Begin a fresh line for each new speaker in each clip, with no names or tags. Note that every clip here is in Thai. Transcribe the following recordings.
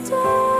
today.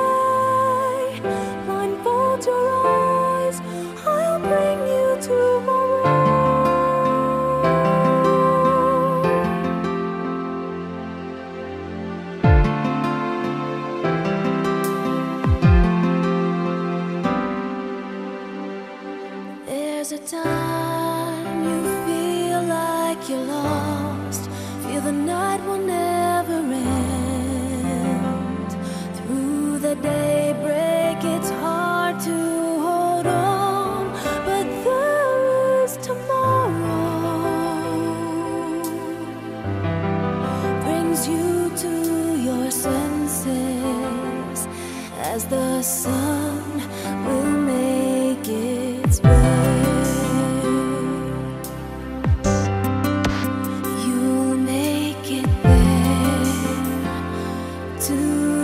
as the sun will make its way. You'll make it there to.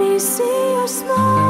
me see your smile.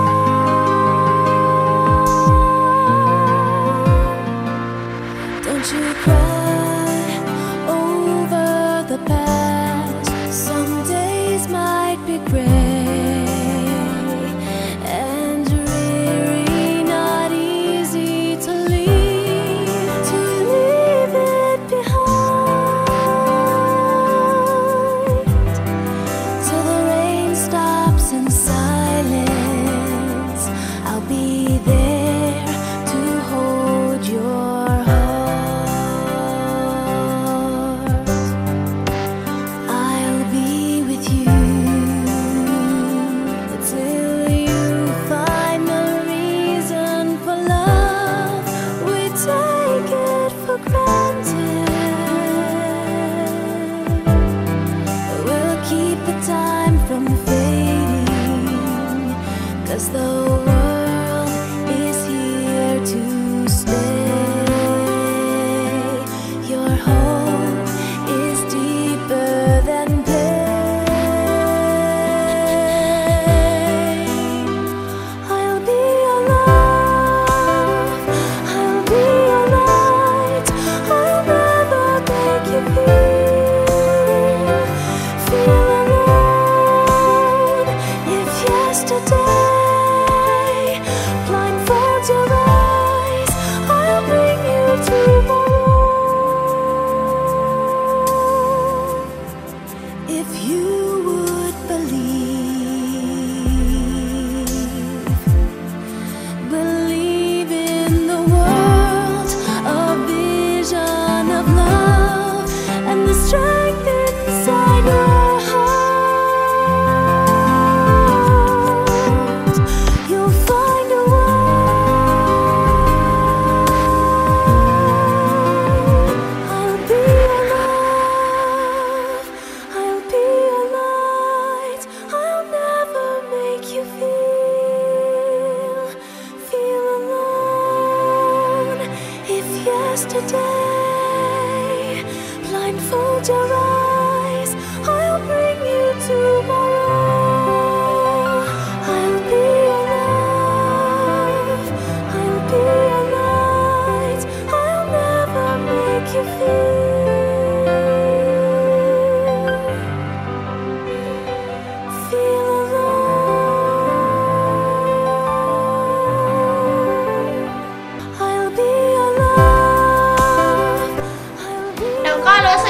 不见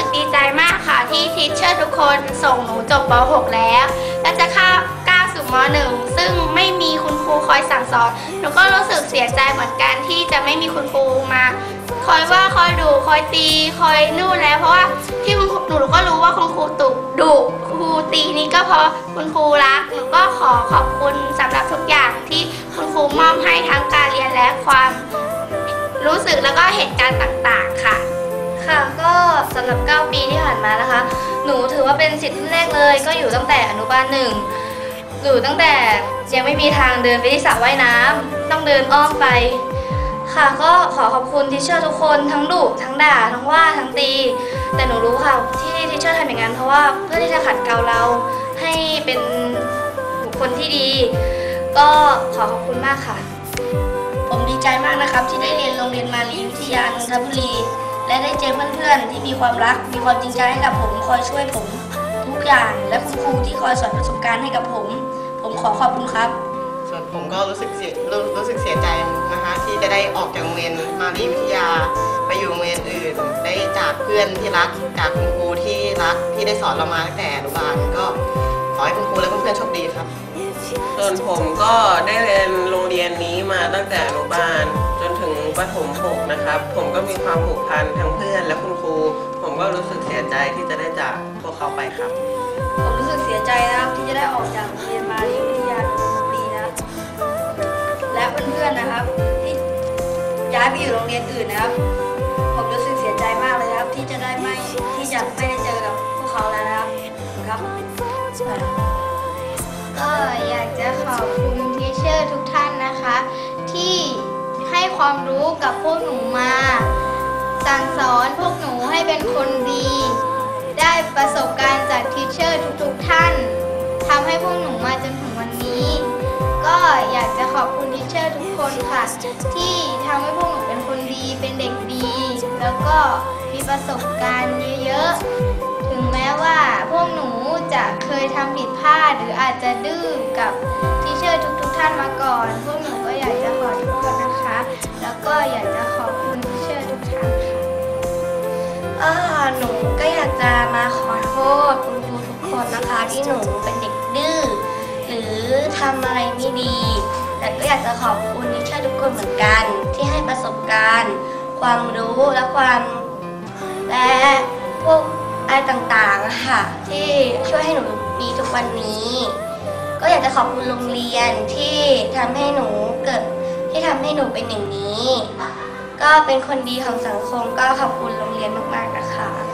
สึกดีใจมากค่ะที่ทิชเชอร์ทุกคนส่งหนูจบป .6 แล้ว และจะเข้าก้าสู่ม .1 ซึ่งไม่มีคุณครูคอยสั่งสอน หนูก็รู้สึกเสียใจเหมือนกันที่จะไม่มีคุณครูมา คอยว่าคอยดูคอยตี คอยนู่นแล้ว เพราะว่าที่หนูก็รู้ว่าคุณครูตุกดุครูตีนี้ก็เพราะคุณครูรัก หนูก็ขอขอบคุณสำหรับทุกอย่างที่คุณครูมอบให้ทั้งการเรียนและความ รู้สึกแล้วก็เหตุการณ์ต่าง ๆ ค่ะ
ค่ะ ก็สำหรับ 9 ปีที่ผ่านมานะคะ หนูถือว่าเป็นสิทธิ์รุ่นแรกเลย ก็อยู่ตั้งแต่อนุบาลหนึ่งอยู่ตั้งแต่ยังไม่มีทางเดินไปที่สระว่ายน้ำต้องเดินอ้อมไป ค่ะก็ขอขอบคุณทิชเชอร์ทุกคนทั้งดุทั้งด่าทั้งว่าทั้งตี แต่หนูรู้ค่ะที่ทิชเชอร์ทำอย่างนั้นเพราะว่าเพื่อที่จะขัดเกลาเราให้เป็นบุคคลที่ดี ก็ขอขอบคุณมากค่ะ
ผมดีใจมากนะครับที่ได้เรียนโรงเรียนมารีวิทยานนทบุรี และได้เจอเพื่อนๆที่มีความรัก มีความจริงใจให้กับผม คอยช่วยผมทุกอย่าง และคุณครูที่คอยสอนประสบการณ์ให้กับผม ผมขอขอบคุณครับ
ส่วนผมก็รู้สึกเสียรู้รู้สึกเสียใจนะคะที่จะได้ออกจากโรงเรียนมารีวิทยาไปอยู่โรงเรียนอื่น ได้จากเพื่อนที่รัก จากคุณครูที่รักที่ได้สอนเรามาตั้งแต่อนุบาลก็ขอให้คุณครูและเพื่อนๆโชคดีครับ
ส่วนผมก็ได้เรียนโรงเรียนนี้มาตั้งแต่อนุบาลจน ถึงประถมหกนะครับ ผมก็มีความผูกพันทั้งเพื่อนและคุณครู ผมก็รู้สึกเสียใจที่จะได้จากพวกเขาไปครับ
ผมรู้สึกเสียใจนะครับที่จะได้ออกจากโรงเรียนมารีวิทยานนทบุรีนะครับและเพื่อนๆนะครับที่ย้ายไปอยู่โรงเรียนอื่นนะครับ ผมรู้สึกเสียใจมากเลยครับ ที่จะได้ไม่ที่จะไม่ได้เจอกับพวกเขาแล้วนะครับครับ
ก็อยากจะขอบ ความรู้กับพวกหนูมา สั่งสอนพวกหนูให้เป็นคนดี ได้ประสบการณ์จากทีเชอร์ทุกๆท่านทำให้พวกหนูมาจนถึงวันนี้ ก็อยากจะขอบคุณทีเชอร์ทุกคนค่ะ ที่ทำให้พวกหนูเป็นคนดีเป็นเด็กดี แล้วก็มีประสบการณ์เยอะๆ ถึงแม้ว่าพวกหนูจะเคยทำผิดพลาดหรืออาจจะดื้อกับทีเชอร์ทุกๆ ท่านมาก่อนพวกหนู
หนูก็อยากจะมาขอโทษคุณครูทุกคนนะคะ ที่หนูเป็นเด็กดื้อหรือทำอะไรไม่ดี แต่ก็อยากจะขอบคุณทิเชอร์ทุกคนเหมือนกัน ที่ให้ประสบการณ์ ความรู้และความและพวกอะไรต่างๆค่ะ ที่ช่วยให้หนูมีทุกวันนี้ ก็อยากจะขอบคุณโรงเรียนที่ทำให้หนูเกิดที่ทำให้หนูเป็นอย่างนี้ ก็เป็นคนดีของสังคมก็ขอบคุณโรงเรียนมากๆนะคะ